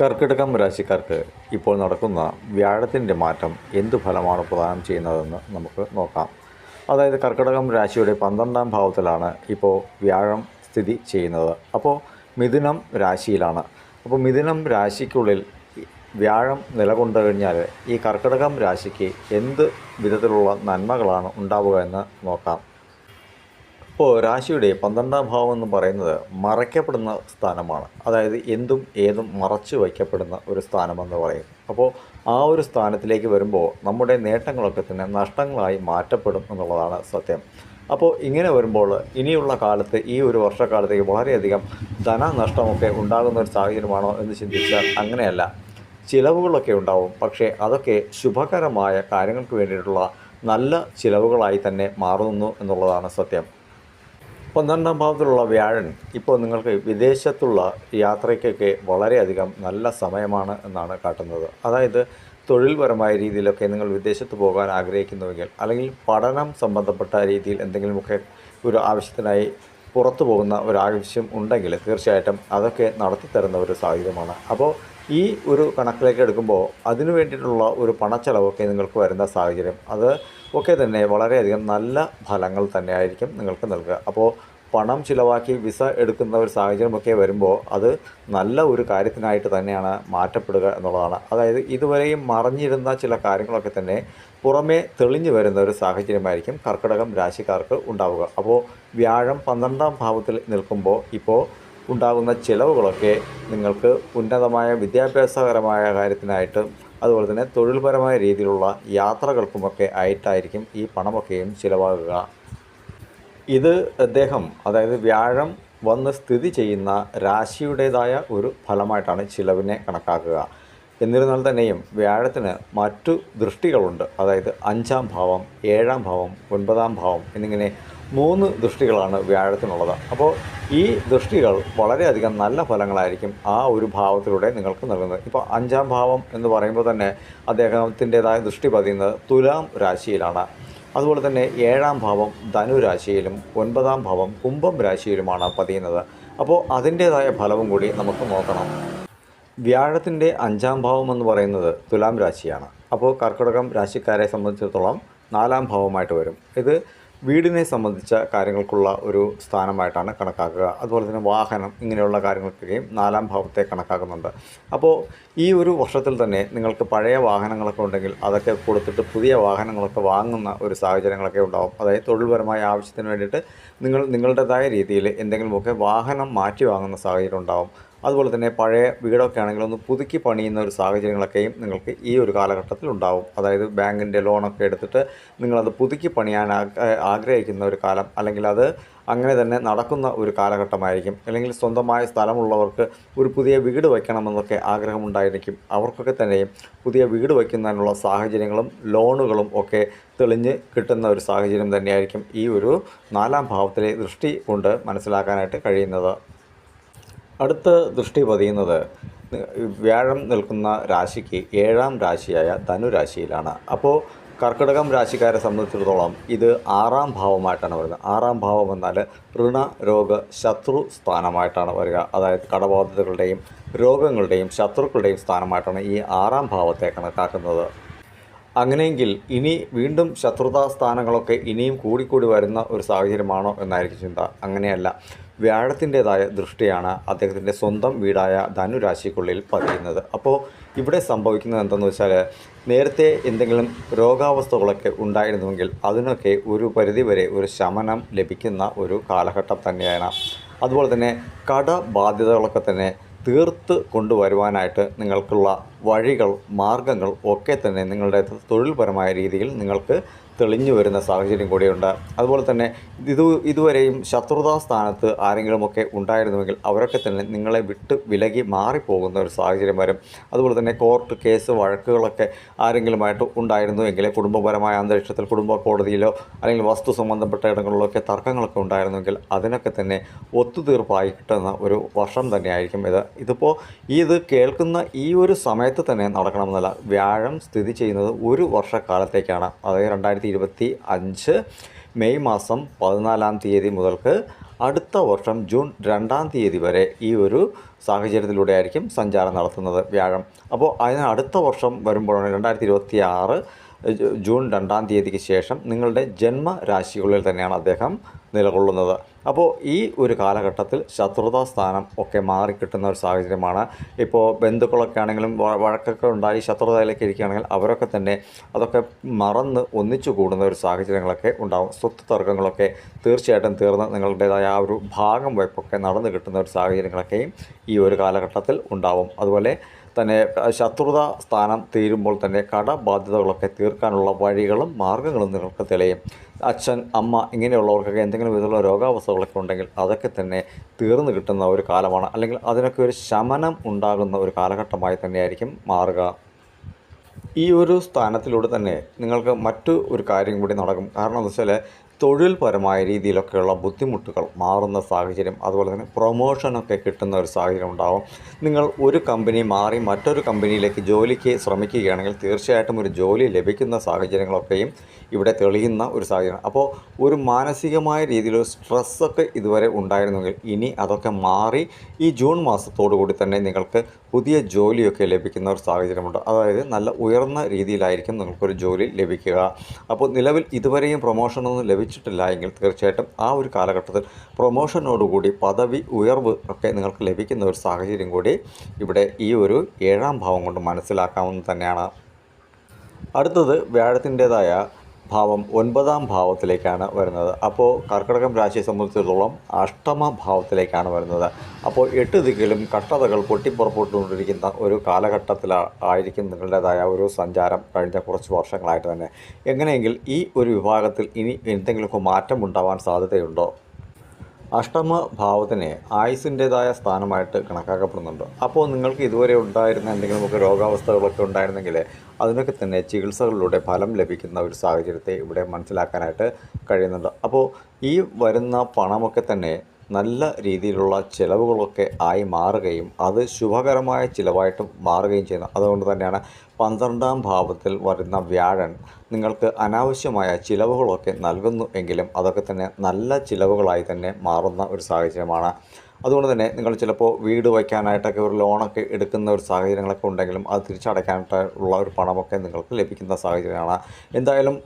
കർക്കിടകം രാശിക്കാർക്ക് ഇപ്പോൾ നടക്കുന്ന വ്യാഴത്തിന്റെ മാറ്റം എന്തു ഫലമാണ് പ്രദാനം ചെയ്യുന്നതെന്ന് നമുക്ക് നോക്കാം. അതായത് കർക്കിടകം രാശിയുടെ പന്ത്രണ്ടാം ഭാവത്തിലാണ് ഇപ്പോൾ വ്യാഴം സ്ഥിതി ചെയ്യുന്നത്. അപ്പോൾ മിഥുനം രാശിയിലാണ്. അപ്പോൾ മിഥുനം രാശിക്കുള്ളിൽ വ്യാഴം നിലകൊണ്ടു കഴിഞ്ഞാൽ ഈ കർക്കിടകം രാശിക്ക് എന്ത് വിധത്തിലുള്ള നന്മകളാണ് ഉണ്ടാവുക എന്ന് നോക്കാം. ഇപ്പോൾ രാശിയുടെ പന്ത്രണ്ടാം ഭാവം എന്ന് പറയുന്നത് മറയ്ക്കപ്പെടുന്ന സ്ഥാനമാണ്. അതായത് എന്തും ഏതും മറച്ചു വയ്ക്കപ്പെടുന്ന ഒരു സ്ഥാനമെന്ന് പറയും. അപ്പോൾ ആ ഒരു സ്ഥാനത്തിലേക്ക് വരുമ്പോൾ നമ്മുടെ നേട്ടങ്ങളൊക്കെ തന്നെ നഷ്ടങ്ങളായി മാറ്റപ്പെടും എന്നുള്ളതാണ് സത്യം. അപ്പോൾ ഇങ്ങനെ വരുമ്പോൾ ഇനിയുള്ള കാലത്ത് ഈ ഒരു വർഷക്കാലത്തേക്ക് വളരെയധികം ധനനഷ്ടമൊക്കെ ഉണ്ടാകുന്ന ഒരു സാഹചര്യമാണോ എന്ന് ചിന്തിച്ചാൽ അങ്ങനെയല്ല. ചിലവുകളൊക്കെ ഉണ്ടാവും. പക്ഷേ അതൊക്കെ ശുഭകരമായ കാര്യങ്ങൾക്ക് വേണ്ടിയിട്ടുള്ള നല്ല ചിലവുകളായി തന്നെ മാറുന്നു എന്നുള്ളതാണ് സത്യം. പന്ത്രണ്ടാം ഭാവത്തിലുള്ള വ്യാഴൻ ഇപ്പോൾ നിങ്ങൾക്ക് വിദേശത്തുള്ള യാത്രയ്ക്കൊക്കെ വളരെയധികം നല്ല സമയമാണ് എന്നാണ് കാട്ടുന്നത്. അതായത് തൊഴിൽപരമായ രീതിയിലൊക്കെ നിങ്ങൾ വിദേശത്ത് പോകാൻ ആഗ്രഹിക്കുന്നുവെങ്കിൽ അല്ലെങ്കിൽ പഠനം സംബന്ധപ്പെട്ട രീതിയിൽ എന്തെങ്കിലുമൊക്കെ ഒരു ആവശ്യത്തിനായി പുറത്തു പോകുന്ന ഒരു ഉണ്ടെങ്കിൽ തീർച്ചയായിട്ടും അതൊക്കെ നടത്തിത്തരുന്ന ഒരു സാഹചര്യമാണ്. അപ്പോൾ ഈ ഒരു കണക്കിലേക്ക് എടുക്കുമ്പോൾ അതിനു വേണ്ടിയിട്ടുള്ള ഒരു പണച്ചെലവൊക്കെ നിങ്ങൾക്ക് വരുന്ന സാഹചര്യം. അത് ഒക്കെ തന്നെ വളരെയധികം നല്ല ഫലങ്ങൾ തന്നെയായിരിക്കും നിങ്ങൾക്ക് നൽകുക. അപ്പോൾ പണം ചിലവാക്കി വിസ എടുക്കുന്ന ഒരു സാഹചര്യമൊക്കെ വരുമ്പോൾ അത് നല്ല ഒരു കാര്യത്തിനായിട്ട് തന്നെയാണ് മാറ്റപ്പെടുക എന്നുള്ളതാണ്. അതായത് ഇതുവരെയും മറിഞ്ഞിരുന്ന ചില കാര്യങ്ങളൊക്കെ തന്നെ പുറമേ തെളിഞ്ഞു വരുന്ന ഒരു സാഹചര്യമായിരിക്കും കർക്കിടകം രാശിക്കാർക്ക് ഉണ്ടാവുക. അപ്പോൾ വ്യാഴം പന്ത്രണ്ടാം ഭാവത്തിൽ നിൽക്കുമ്പോൾ ഇപ്പോൾ ഉണ്ടാകുന്ന ചിലവുകളൊക്കെ നിങ്ങൾക്ക് ഉന്നതമായ വിദ്യാഭ്യാസപരമായ കാര്യത്തിനായിട്ട് അതുപോലെ തന്നെ തൊഴിൽപരമായ രീതിയിലുള്ള യാത്രകൾക്കുമൊക്കെ ആയിട്ടായിരിക്കും ഈ പണമൊക്കെയും ചിലവാകുക. ഇത് അദ്ദേഹം അതായത് വ്യാഴം വന്ന് സ്ഥിതി ചെയ്യുന്ന രാശിയുടേതായ ഒരു ഫലമായിട്ടാണ് ചിലവിനെ കണക്കാക്കുക. എന്നിരുന്നാൽ തന്നെയും വ്യാഴത്തിന് മറ്റു ദൃഷ്ടികളുണ്ട്. അതായത് അഞ്ചാം ഭാവം ഏഴാം ഭാവം ഒൻപതാം ഭാവം എന്നിങ്ങനെ മൂന്ന് ദൃഷ്ടികളാണ് വ്യാഴത്തിനുള്ളത്. അപ്പോൾ ഈ ദൃഷ്ടികൾ വളരെയധികം നല്ല ഫലങ്ങളായിരിക്കും ആ ഒരു ഭാവത്തിലൂടെ നിങ്ങൾക്ക് നൽകുന്നത്. ഇപ്പോൾ അഞ്ചാം ഭാവം എന്ന് പറയുമ്പോൾ തന്നെ അദ്ദേഹത്തിന്റെതായ ദൃഷ്ടി പതിയുന്നത് തുലാം രാശിയിലാണ്. അതുപോലെ തന്നെ ഏഴാം ഭാവം ധനുരാശിയിലും ഒൻപതാം ഭാവം കുംഭം രാശിയിലുമാണ് പതിയുന്നത്. അപ്പോൾ അതിന്റേതായ ഫലവും കൂടി നമുക്ക് നോക്കണം. വ്യാഴത്തിന്റെ അഞ്ചാം ഭാവം എന്ന് പറയുന്നത് തുലാം രാശിയാണ്. അപ്പോൾ കർക്കിടകം രാശിക്കാരെ സംബന്ധിച്ചിടത്തോളം നാലാം ഭാവമായിട്ട് വരും. ഇത് വീടിനെ സംബന്ധിച്ച കാര്യങ്ങൾക്കുള്ള ഒരു സ്ഥാനമായിട്ടാണ് കണക്കാക്കുക. അതുപോലെ തന്നെ വാഹനം ഇങ്ങനെയുള്ള കാര്യങ്ങൾക്കൊക്കെയും നാലാം ഭാവത്തെ കണക്കാക്കുന്നുണ്ട്. അപ്പോൾ ഈ ഒരു വർഷത്തിൽ തന്നെ നിങ്ങൾക്ക് പഴയ വാഹനങ്ങളൊക്കെ ഉണ്ടെങ്കിൽ അതൊക്കെ കൊടുത്തിട്ട് പുതിയ വാഹനങ്ങളൊക്കെ വാങ്ങുന്ന ഒരു സാഹചര്യങ്ങളൊക്കെ ഉണ്ടാവും. അതായത് തൊഴിൽപരമായ ആവശ്യത്തിന് വേണ്ടിയിട്ട് നിങ്ങൾ നിങ്ങളുടേതായ രീതിയിൽ എന്തെങ്കിലുമൊക്കെ വാഹനം മാറ്റി വാങ്ങുന്ന സാഹചര്യം ഉണ്ടാവും. അതുപോലെ തന്നെ പഴയ വീടൊക്കെ ആണെങ്കിൽ ഒന്ന് പുതുക്കി പണിയുന്ന ഒരു സാഹചര്യങ്ങളൊക്കെയും നിങ്ങൾക്ക് ഈ ഒരു കാലഘട്ടത്തിൽ ഉണ്ടാവും. അതായത് ബാങ്കിന്റെ ലോണൊക്കെ എടുത്തിട്ട് നിങ്ങളത് പുതുക്കി പണിയാൻ ആഗ്രഹിക്കുന്ന ഒരു കാലം അല്ലെങ്കിൽ അത് അങ്ങനെ തന്നെ നടക്കുന്ന ഒരു കാലഘട്ടമായിരിക്കും. അല്ലെങ്കിൽ സ്വന്തമായ സ്ഥലമുള്ളവർക്ക് ഒരു പുതിയ വീട് വയ്ക്കണമെന്നൊക്കെ ആഗ്രഹമുണ്ടായിരിക്കും. അവർക്കൊക്കെ തന്നെയും പുതിയ വീട് വയ്ക്കുന്നതിനുള്ള സാഹചര്യങ്ങളും ലോണുകളും ഒക്കെ തെളിഞ്ഞ് കിട്ടുന്ന ഒരു സാഹചര്യം തന്നെയായിരിക്കും ഈ ഒരു നാലാം ഭാവത്തിലെ ദൃഷ്ടി കൊണ്ട് മനസ്സിലാക്കാനായിട്ട് കഴിയുന്നത്. അടുത്ത ദൃഷ്ടി പതിയുന്നത് വ്യാഴം നിൽക്കുന്ന രാശിക്ക് ഏഴാം രാശിയായ ധനുരാശിയിലാണ് അപ്പോൾ കർക്കിടകം രാശിക്കാരെ സംബന്ധിച്ചിടത്തോളം ഇത് ആറാം ഭാവമായിട്ടാണ് വരുന്നത്. ആറാം ഭാവം എന്നാൽ ഋണ രോഗ ശത്രു സ്ഥാനമായിട്ടാണ് വരിക. അതായത് കടബാധിതകളുടെയും രോഗങ്ങളുടെയും ശത്രുക്കളുടെയും സ്ഥാനമായിട്ടാണ് ഈ ആറാം ഭാവത്തെ കണക്കാക്കുന്നത്. അങ്ങനെയെങ്കിൽ ഇനി വീണ്ടും ശത്രുതാ സ്ഥാനങ്ങളൊക്കെ ഇനിയും കൂടിക്കൂടി വരുന്ന ഒരു സാഹചര്യമാണോ എന്നായിരിക്കും ചിന്ത. അങ്ങനെയല്ല. വ്യാഴത്തിന്റെതായ ദൃഷ്ടിയാണ് അദ്ദേഹത്തിന്റെ സ്വന്തം വീടായ ധനുരാശിക്കുള്ളിൽ പതിയുന്നത്. അപ്പോൾ ഇവിടെ സംഭവിക്കുന്നത് എന്തെന്ന് വെച്ചാൽ നേരത്തെ എന്തെങ്കിലും രോഗാവസ്ഥകളൊക്കെ ഉണ്ടായിരുന്നുവെങ്കിൽ അതിനൊക്കെ ഒരു പരിധിവരെ ഒരു ശമനം ലഭിക്കുന്ന ഒരു കാലഘട്ടം തന്നെയാണ്. അതുപോലെ തന്നെ കടബാധ്യതകളൊക്കെ തന്നെ തീർത്ത് കൊണ്ടുവരുവാനായിട്ട് നിങ്ങൾക്കുള്ള വഴികൾ മാർഗങ്ങൾ ഒക്കെ തന്നെ നിങ്ങളുടെ തൊഴിൽപരമായ രീതിയിൽ നിങ്ങൾക്ക് തെളിഞ്ഞു വരുന്ന സാഹചര്യം കൂടിയുണ്ട്. അതുപോലെ തന്നെ ഇത് ഇതുവരെയും ശത്രുതാ സ്ഥാനത്ത് ആരെങ്കിലുമൊക്കെ ഉണ്ടായിരുന്നുവെങ്കിൽ അവരൊക്കെ തന്നെ നിങ്ങളെ വിട്ട് വിലകി മാറിപ്പോകുന്ന ഒരു സാഹചര്യം വരും. അതുപോലെ തന്നെ കോർട്ട് കേസ് വഴക്കുകളൊക്കെ ആരെങ്കിലുമായിട്ട് ഉണ്ടായിരുന്നുവെങ്കിൽ കുടുംബപരമായ അന്തരീക്ഷത്തിൽ കുടുംബ കോടതിയിലോ അല്ലെങ്കിൽ വസ്തു സംബന്ധപ്പെട്ട ഇടങ്ങളിലൊക്കെ തർക്കങ്ങളൊക്കെ ഉണ്ടായിരുന്നുവെങ്കിൽ അതിനൊക്കെ തന്നെ ഒത്തുതീർപ്പായി കിട്ടുന്ന ഒരു വർഷം തന്നെയായിരിക്കും ഇത്. ഇതിപ്പോൾ ഇത് കേൾക്കുന്ന ഈ ഒരു സമയത്ത് തന്നെ നടക്കണമെന്നല്ല. വ്യാഴം സ്ഥിതി ചെയ്യുന്നത് ഒരു വർഷക്കാലത്തേക്കാണ്. അതായത് രണ്ടായിരത്തി ഇരുപത്തി അഞ്ച് മെയ് മാസം പതിനാലാം തീയതി മുതൽക്ക് അടുത്ത വർഷം ജൂൺ രണ്ടാം തീയതി വരെ ഈ ഒരു സാഹചര്യത്തിലൂടെ ആയിരിക്കും സഞ്ചാരം നടത്തുന്നത് വ്യാഴം. അപ്പോൾ അതിന് അടുത്ത വർഷം വരുമ്പോഴാണ് രണ്ടായിരത്തി ഇരുപത്തി ആറ് ജൂൺ രണ്ടാം തീയതിക്ക് ശേഷം നിങ്ങളുടെ ജന്മരാശികളിൽ തന്നെയാണ് അദ്ദേഹം നിലകൊള്ളുന്നത്. അപ്പോൾ ഈ ഒരു കാലഘട്ടത്തിൽ ശത്രുതാ സ്ഥാനം ഒക്കെ മാറിക്കിട്ടുന്ന ഒരു സാഹചര്യമാണ്. ഇപ്പോൾ ബന്ധുക്കളൊക്കെ ആണെങ്കിലും വഴക്കൊക്കെ ഉണ്ടായി ശത്രുതയിലേക്ക് ഇരിക്കുകയാണെങ്കിൽ അവരൊക്കെ തന്നെ അതൊക്കെ മറന്ന് ഒന്നിച്ചു കൂടുന്ന ഒരു സാഹചര്യങ്ങളൊക്കെ ഉണ്ടാവും. സ്വത്ത് തർക്കങ്ങളൊക്കെ തീർച്ചയായിട്ടും തീർന്ന് നിങ്ങളുടേതായ ആ ഒരു ഭാഗം വയ്പ്പൊക്കെ നടന്നു കിട്ടുന്ന ഒരു സാഹചര്യങ്ങളൊക്കെയും ഈ ഒരു കാലഘട്ടത്തിൽ ഉണ്ടാവും. അതുപോലെ തന്നെ ശത്രുത സ്ഥാനം തീരുമ്പോൾ തന്നെ കടബാധ്യതകളൊക്കെ തീർക്കാനുള്ള വഴികളും മാർഗങ്ങളും നിങ്ങൾക്ക് തെളിയും. അച്ഛൻ അമ്മ ഇങ്ങനെയുള്ളവർക്കൊക്കെ എന്തെങ്കിലും വിധമുള്ള രോഗാവസ്ഥകളൊക്കെ ഉണ്ടെങ്കിൽ അതൊക്കെ തന്നെ തീർന്നു കിട്ടുന്ന ഒരു കാലമാണ്. അല്ലെങ്കിൽ അതിനൊക്കെ ഒരു ശമനം ഉണ്ടാകുന്ന ഒരു കാലഘട്ടമായി തന്നെയായിരിക്കും മാറുക. ഈ ഒരു സ്ഥാനത്തിലൂടെ തന്നെ നിങ്ങൾക്ക് മറ്റു ഒരു കാര്യം കൂടി നടക്കും. കാരണം എന്താ വെച്ചാൽ തൊഴിൽപരമായ രീതിയിലൊക്കെയുള്ള ബുദ്ധിമുട്ടുകൾ മാറുന്ന സാഹചര്യം അതുപോലെ തന്നെ പ്രൊമോഷനൊക്കെ കിട്ടുന്ന ഒരു സാഹചര്യം ഉണ്ടാവും. നിങ്ങൾ ഒരു കമ്പനി മാറി മറ്റൊരു കമ്പനിയിലേക്ക് ജോലിക്ക് ശ്രമിക്കുകയാണെങ്കിൽ തീർച്ചയായിട്ടും ഒരു ജോലി ലഭിക്കുന്ന സാഹചര്യങ്ങളൊക്കെയും ഇവിടെ തെളിയുന്ന ഒരു സാഹചര്യം അപ്പോൾ ഒരു മാനസികമായ രീതിയിലൊരു സ്ട്രെസ്സൊക്കെ ഇതുവരെ ഉണ്ടായിരുന്നെങ്കിൽ ഇനി അതൊക്കെ മാറി ഈ ജൂൺ മാസത്തോടു കൂടി തന്നെ നിങ്ങൾക്ക് പുതിയ ജോലിയൊക്കെ ലഭിക്കുന്ന ഒരു സാഹചര്യമുണ്ട്. അതായത് നല്ല ഉയർന്ന രീതിയിലായിരിക്കും നിങ്ങൾക്കൊരു ജോലി ലഭിക്കുക. അപ്പോൾ നിലവിൽ ഇതുവരെയും പ്രൊമോഷനൊന്നും ലഭിച്ചിട്ടില്ല എങ്കിൽ തീർച്ചയായിട്ടും ആ ഒരു കാലഘട്ടത്തിൽ പ്രൊമോഷനോടുകൂടി പദവി ഉയർവ് ഒക്കെ നിങ്ങൾക്ക് ലഭിക്കുന്ന ഒരു സാഹചര്യം കൂടി ഇവിടെ ഈ ഒരു ഏഴാം ഭാവം കൊണ്ട് മനസ്സിലാക്കാവുന്ന തന്നെയാണ്. അടുത്തത് വ്യാഴത്തിന്റെതായ ഭാവം ഒൻപതാം ഭാവത്തിലേക്കാണ് വരുന്നത്. അപ്പോൾ കർക്കിടകം രാശിയെ സംബന്ധിച്ചിടത്തോളം അഷ്ടമ ഭാവത്തിലേക്കാണ് വരുന്നത്. അപ്പോൾ എട്ട് ദിക്കിലും കഷ്ടതകൾ പൊട്ടിപ്പുറപ്പെട്ടുകൊണ്ടിരിക്കുന്ന ഒരു കാലഘട്ടത്തിലായിരിക്കും നിങ്ങളുടേതായ ഒരു സഞ്ചാരം കഴിഞ്ഞ കുറച്ച് വർഷങ്ങളായിട്ട് തന്നെ. എങ്ങനെയെങ്കിൽ ഈ ഒരു വിഭാഗത്തിൽ ഇനി എന്തെങ്കിലുമൊക്കെ മാറ്റം ഉണ്ടാവാൻ സാധ്യതയുണ്ടോ? അഷ്ടമ ഭാവത്തിന് ആയുസിന്റേതായ സ്ഥാനമായിട്ട് കണക്കാക്കപ്പെടുന്നുണ്ട്. അപ്പോൾ നിങ്ങൾക്ക് ഇതുവരെ ഉണ്ടായിരുന്ന എന്തെങ്കിലുമൊക്കെ രോഗാവസ്ഥകളൊക്കെ ഉണ്ടായിരുന്നെങ്കിൽ അതിനൊക്കെ തന്നെ ചികിത്സകളിലൂടെ ഫലം ലഭിക്കുന്ന ഒരു സാഹചര്യത്തെ ഇവിടെ മനസ്സിലാക്കാനായിട്ട് കഴിയുന്നുണ്ട്. അപ്പോൾ ഈ വരുന്ന പണമൊക്കെ തന്നെ നല്ല രീതിയിലുള്ള ചിലവുകളൊക്കെ ആയി മാറുകയും അത് ശുഭകരമായ ചിലവായിട്ട് മാറുകയും ചെയ്യുന്നു. അതുകൊണ്ട് തന്നെയാണ് പന്ത്രണ്ടാം ഭാവത്തിൽ വരുന്ന വ്യാഴൻ നിങ്ങൾക്ക് അനാവശ്യമായ ചിലവുകളൊക്കെ നൽകുന്നു എങ്കിലും അതൊക്കെ തന്നെ നല്ല ചിലവുകളായി തന്നെ മാറുന്ന ഒരു സാഹചര്യമാണ്. അതുകൊണ്ട് തന്നെ നിങ്ങൾ ചിലപ്പോൾ വീട് വയ്ക്കാനായിട്ടൊക്കെ ഒരു ലോണൊക്കെ എടുക്കുന്ന ഒരു സാഹചര്യങ്ങളൊക്കെ ഉണ്ടെങ്കിലും അത് തിരിച്ചടയ്ക്കാനായിട്ടുള്ള ഒരു പണമൊക്കെ നിങ്ങൾക്ക് ലഭിക്കുന്ന സാഹചര്യമാണ്. എന്തായാലും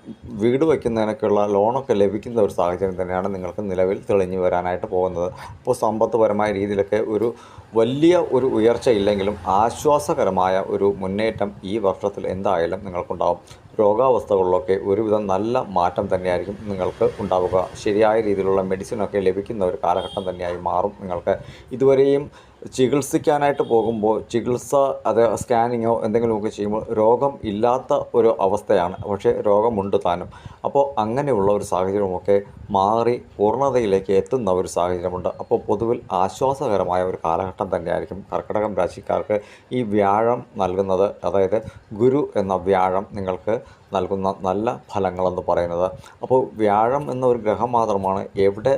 വീട് വയ്ക്കുന്നതിനൊക്കെയുള്ള ലോണൊക്കെ ലഭിക്കുന്ന ഒരു സാഹചര്യം തന്നെയാണ് നിങ്ങൾക്ക് നിലവിൽ തെളിഞ്ഞു വരാനായിട്ട് പോകുന്നത്. അപ്പോൾ സമ്പത്തുപരമായ രീതിയിലൊക്കെ ഒരു വലിയ ഒരു ഉയർച്ച ഇല്ലെങ്കിലും ആശ്വാസകരമായ ഒരു മുന്നേറ്റം ഈ വർഷത്തിൽ എന്തായാലും നിങ്ങൾക്കുണ്ടാവും. രോഗാവസ്ഥകളിലൊക്കെ ഒരുവിധം നല്ല മാറ്റം തന്നെയായിരിക്കും നിങ്ങൾക്ക് ഉണ്ടാവുക. ശരിയായ രീതിയിലുള്ള മെഡിസിനൊക്കെ ലഭിക്കുന്ന ഒരു കാലഘട്ടം തന്നെയായി മാറും നിങ്ങൾക്ക്. ഇതുവരെയും ചികിത്സിക്കാനായിട്ട് പോകുമ്പോൾ ചികിത്സ അത് സ്കാനിങ്ങോ എന്തെങ്കിലുമൊക്കെ ചെയ്യുമ്പോൾ രോഗം ഇല്ലാത്ത ഒരു അവസ്ഥയാണ്. പക്ഷേ രോഗമുണ്ട് താനും. അപ്പോൾ അങ്ങനെയുള്ള ഒരു സാഹചര്യമൊക്കെ മാറി പൂർണതയിലേക്ക് എത്തുന്ന ഒരു സാഹചര്യമുണ്ട്. അപ്പോൾ പൊതുവിൽ ആശ്വാസകരമായ ഒരു കാലഘട്ടം തന്നെയായിരിക്കും കർക്കിടകം രാശിക്കാർക്ക് ഈ വ്യാഴം നൽകുന്നത്. അതായത് ഗുരു എന്ന വ്യാഴം നിങ്ങൾക്ക് നൽകുന്ന നല്ല ഫലങ്ങളെന്ന് പറയുന്നത്. അപ്പോൾ വ്യാഴം എന്നൊരു ഗ്രഹം മാത്രമാണ് എവിടെ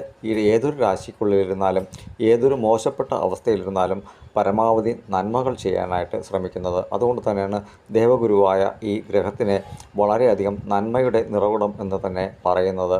ഏതൊരു രാശിക്കുള്ളിലിരുന്നാലും ഏതൊരു മോശപ്പെട്ട അവസ്ഥയിലിരുന്നാലും പരമാവധി നന്മകൾ ചെയ്യാനായിട്ട് ശ്രമിക്കുന്നത്. അതുകൊണ്ട് തന്നെയാണ് ദേവഗുരുവായ ഈ ഗ്രഹത്തിനെ വളരെയധികം നന്മയുടെ നിറകുടം എന്ന് തന്നെ പറയുന്നത്.